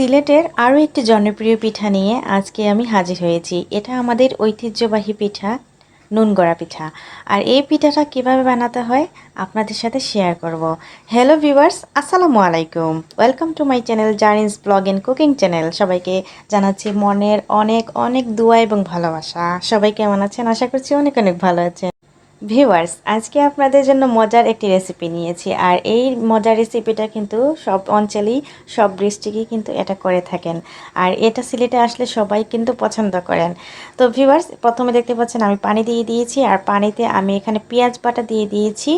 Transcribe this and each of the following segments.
সিলেটের আরও একটি জনপ্রিয় পিঠা নিয়ে আজকে আমি হাজির হয়েছি। এটা আমাদের ঐতিহ্যবাহী পিঠা, নুনগড়া পিঠা। আর এই পিঠাটা কীভাবে বানাতে হয় আপনাদের সাথে শেয়ার করব। হ্যালো ভিউয়ার্স, আসসালামু আলাইকুম। Welcome to my channel journeys blog and cooking channel. সবাইকে জানাচ্ছি মনের অনেক অনেক দোয়া এবং ভালোবাসা। সবাই কেমন আছেন? আশা করছি অনেক অনেক ভালো আছেন। ভিউয়ার্স আজকে আপনাদের জন্য মজার একটি রেসিপি নিয়েছি। আর এই মজার রেসিপিটা কিন্তু সব অঞ্চলেই, সব ডিস্ট্রিক্টই কিন্তু এটা করে থাকেন। আর এটা সিলেটে আসলে সবাই কিন্তু পছন্দ করেন। তো ভিউয়ার্স প্রথমে দেখতে পাচ্ছেন আমি পানি দিয়ে দিয়েছি। আর পানিতে আমি এখানে পেঁয়াজ বাটা দিয়ে দিয়েছি।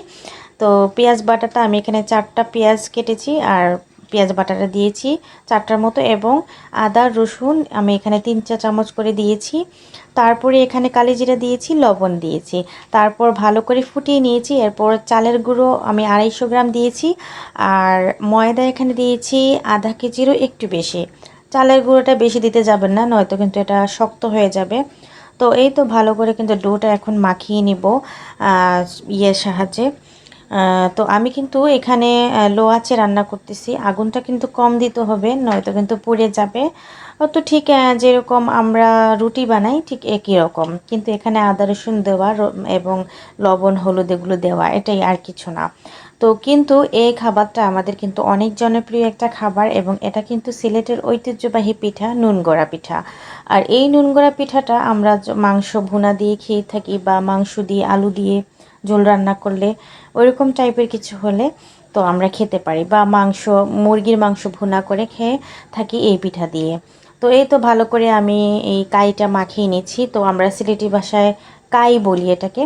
তো পেঁয়াজ বাটাটা আমি এখানে চারটা পেঁয়াজ কেটেছি। আর পেঁয়াজ বাটাটা দিয়েছি চারটার মতো এবং আদা, রসুন, আমি এখানে তিন চা চামচ করে দিয়েছি। তারপরে এখানে কালি জিরা দিয়েছি, লবণ দিয়েছি। তারপর ভালো করে ফুটিয়ে নিয়েছি, এরপর চালের গুঁড়ো আমি আড়াইশো গ্রাম দিয়েছি। আর ময়দা এখানে দিয়েছি আধা কেজিরও একটু বেশি। চালের গুঁড়োটা বেশি দিতে যাবেন না, নয়তো কিন্তু এটা শক্ত হয়ে যাবে। তো এই তো ভালো করে কিন্তু ডোটা এখন মাখিয়ে নিব ইয়ের সাহায্যে। তো আমি কিন্তু এখানে লো আঁচে রান্না করতেছি। আগুনটা কিন্তু কম দিতে হবে, নয়তো কিন্তু পুড়ে যাবে। তো ঠিক যেরকম আমরা রুটি বানাই, ঠিক একই রকম। কিন্তু এখানে আদা, রসুন দেওয়া এবং লবণ, হলুদ এগুলো দেওয়া, এটাই আর কিছু না। তো কিন্তু এই খাবারটা আমাদের কিন্তু অনেক জনপ্রিয় একটা খাবার, এবং এটা কিন্তু সিলেটের ঐতিহ্যবাহী পিঠা, নুনগড়া পিঠা। আর এই নুনগড়া পিঠাটা আমরা মাংস ভুনা দিয়ে খেয়ে থাকি, বা মাংস দিয়ে, আলু দিয়ে ঝোল রান্না করলে ওইরকম টাইপের কিছু হলে তো আমরা খেতে পারি বা মাংস, মুরগির মাংস ভুনা করে খেয়ে থাকি এই পিঠা দিয়ে। তো এই তো ভালো করে আমি এই কাইটা মাখিয়ে নিচ্ছি। তো আমরা সিলেটি ভাষায় কাই বলি এটাকে।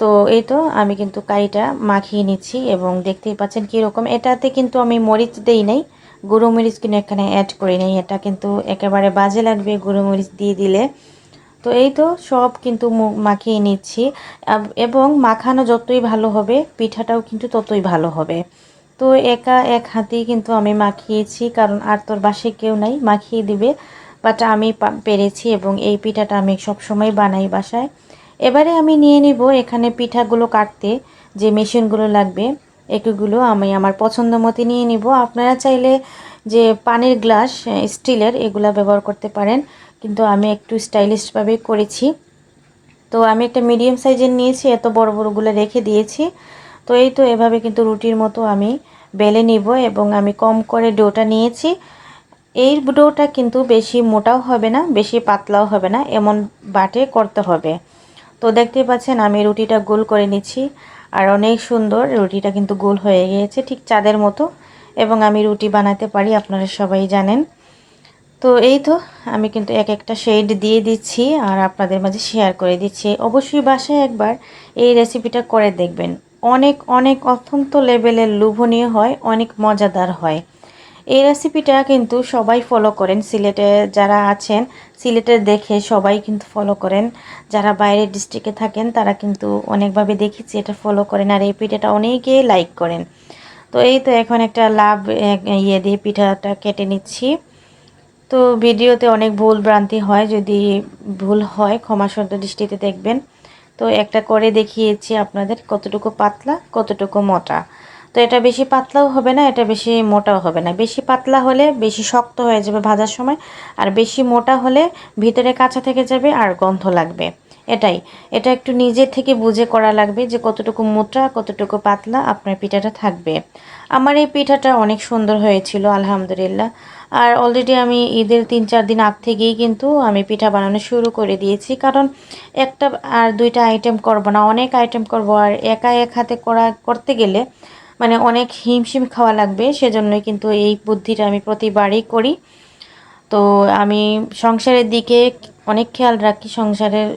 তো এই তো আমি কিন্তু কাইটা মাখিয়ে নিচ্ছি এবং দেখতেই পাচ্ছেন কীরকম। এটাতে কিন্তু আমি মরিচ দেই নাই, গুঁড়ো মরিচ কিন্তু এখানে অ্যাড করি নাই। এটা কিন্তু একেবারে বাজে লাগবে গুঁড়ো মরিচ দিয়ে দিলে। তো এই তো সব কিন্তু মাখিয়ে নিচ্ছি। এবং মাখানো যতই ভালো হবে, পিঠাটাও কিন্তু ততই ভালো হবে। তো একা এক হাতেই কিন্তু আমি মাখিয়েছি, কারণ আর তোর বাসে কেউ নাই, মাখিয়ে দিবে। বাট আমি পেরেছি এবং এই পিঠাটা আমি সব সময় বানাই বাসায়। এবারে আমি নিয়ে নিব এখানে পিঠাগুলো কাটতে, যে মেশিনগুলো লাগবে, এগুলো আমি আমার পছন্দ মতো নিয়ে নিব। আপনারা চাইলে যে পানির গ্লাস, স্টিলের, এগুলা ব্যবহার করতে পারেন। কিন্তু আমি একটু স্টাইলিশভাবে করেছি। তো আমি একটা মিডিয়াম সাইজের নিয়েছি, এত বড় বড়গুলো রেখে দিয়েছি। তো এই তো এভাবে কিন্তু রুটির মতো আমি বেলে নিব এবং আমি কম করে ডোটা নিয়েছি। এই ডোটা কিন্তু বেশি মোটাও হবে না, বেশি পাতলাও হবে না, এমন বাটে করতে হবে। তো দেখতে পাচ্ছেন আমি রুটিটা গোল করে নিচ্ছি, আর অনেক সুন্দর রুটিটা কিন্তু গোল হয়ে গিয়েছে ঠিক চাঁদের মতো। এবং আমি রুটি বানাতে পারি, আপনারা সবাই জানেন। তো এই তো, আমি কিন্তু এক একটা শেড দিয়ে দিচ্ছি আর আপনাদের মাঝে শেয়ার করে দিচ্ছি। অবশ্যই বাসায় একবার এই রেসিপিটা করে দেখবেন। অনেক অনেক অত্যন্ত লেভেলের লোভনীয় হয়, অনেক মজাদার হয়। এই রেসিপিটা কিন্তু সবাই ফলো করেন, সিলেটে যারা আছেন, সিলেটে দেখে সবাই কিন্তু ফলো করেন। যারা বাইরের ডিস্ট্রিক্টে থাকেন, তারা কিন্তু অনেকভাবে দেখেছি, এটা ফলো করেন আর এই পিঠাটা অনেকেই লাইক করেন। তো এই তো এখন একটা লাভ ইয়ে দিয়ে পিঠাটা কেটে নিচ্ছি। তো ভিডিওতে অনেক ভুল ভ্রান্তি হয়, যদি ভুল হয়, ক্ষমা সন্ধ্যা দৃষ্টিতে দেখবেন। তো একটা করে দেখিয়েছি আপনাদের, কতটুকু পাতলা, কতটুকু মোটা। তো এটা বেশি পাতলাও হবে না, এটা বেশি মোটাও হবে না। বেশি পাতলা হলে বেশি শক্ত হয়ে যাবে ভাজার সময়, আর বেশি মোটা হলে ভিতরে কাঁচা থেকে যাবে আর গন্ধ লাগবে। এটাই। এটা একটু নিজের থেকে বুঝে করা লাগবে যে কতটুকু মোটা, কতটুকু পাতলা আপনার পিঠাটা থাকবে। আমার এই পিঠাটা অনেক সুন্দর হয়েছিল, আলহামদুলিল্লাহ। আর অলরেডি আমি ঈদের তিন চার দিন আগ থেকেই কিন্তু আমি পিঠা বানানো শুরু করে দিয়েছি। কারণ একটা আর দুইটা আইটেম করব না, অনেক আইটেম করব। আর একা এক হাতে করা, করতে গেলে মানে অনেক হিমশিম খাওয়া লাগবে। সেজন্যই কিন্তু এই বুদ্ধিটা আমি প্রতিবারই করি। তো আমি সংসারের দিকে অনেক খেয়াল রাখি, সংসারের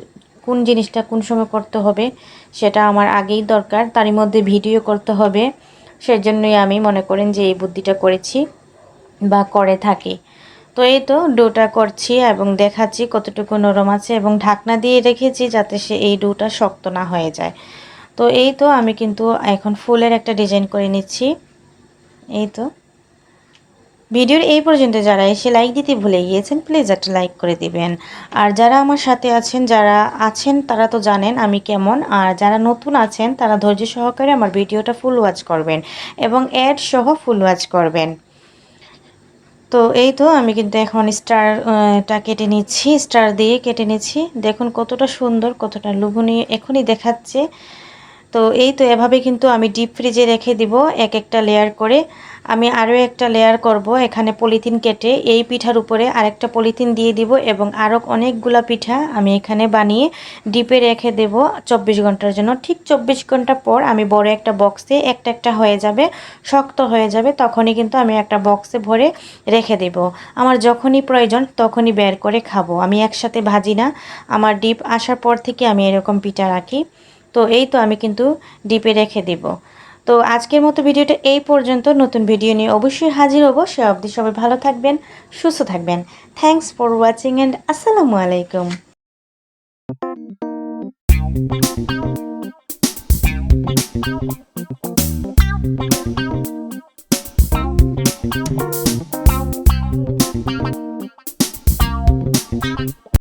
কোন জিনিসটা কোন সময় করতে হবে সেটা আমার আগেই দরকার। তারই মধ্যে ভিডিও করতে হবে। সেজন্যই আমি মনে করেন যে এই বুদ্ধিটা করেছি বা করে থাকি। তো এই তো ডোটা করছি এবং দেখাচ্ছি কতটুকু নরম আছে এবং ঢাকনা দিয়ে রেখেছি যাতে সে এই ডোটা শক্ত না হয়ে যায়। তো এই তো আমি কিন্তু এখন ফুলের একটা ডিজাইন করে নিচ্ছি। এই তো। ভিডিওর এই পর্যন্ত যারা এসে লাইক দিতে ভুলে গিয়েছেন প্লিজ একটা লাইক করে দিবেন। আর যারা আমার সাথে আছেন, যারা আছেন, তারা তো জানেন আমি কেমন। আর যারা নতুন আছেন, তারা ধৈর্য সহকারে আমার ভিডিওটা ফুল ওয়াচ করবেন এবং অ্যাড সহ ফুল ওয়াচ করবেন। তো এই তো, আমি কিন্তু এখন স্টারটা কেটে নিচ্ছি স্টার দিয়ে কেটে নিচ্ছি। দেখুন কতটা সুন্দর, কতটা লোভনীয়, এখনই দেখাচ্ছে। তো এই তো এভাবে কিন্তু আমি ডিপ ফ্রিজে রেখে দিব এক একটা লেয়ার করে। আমি আরও একটা লেয়ার করব এখানে পলিথিন কেটে। এই পিঠার উপরে আরেকটা পলিথিন দিয়ে দিব এবং আরও অনেকগুলা পিঠা আমি এখানে বানিয়ে ডিপে রেখে দেব চব্বিশ ঘণ্টার জন্য। ঠিক চব্বিশ ঘণ্টা পর আমি বড় একটা বক্সে একটা একটা হয়ে যাবে, শক্ত হয়ে যাবে, তখনই কিন্তু আমি একটা বক্সে ভরে রেখে দেব। আমার যখনই প্রয়োজন তখনই বের করে খাব। আমি একসাথে ভাজি না। আমার ডিপ আসার পর থেকে আমি এরকম পিঠা রাখি। তো এই তো আমি কিন্তু ডিপে রেখে দিব। তো আজকের মতো ভিডিওটা এই পর্যন্ত। নতুন ভিডিও নিয়ে অবশ্যই হাজির হব। সে অবধি সবাই ভালো থাকবেন, সুস্থ থাকবেন। থ্যাংকস ফর ওয়াচিং অ্যান্ড আসসালামু আলাইকুম।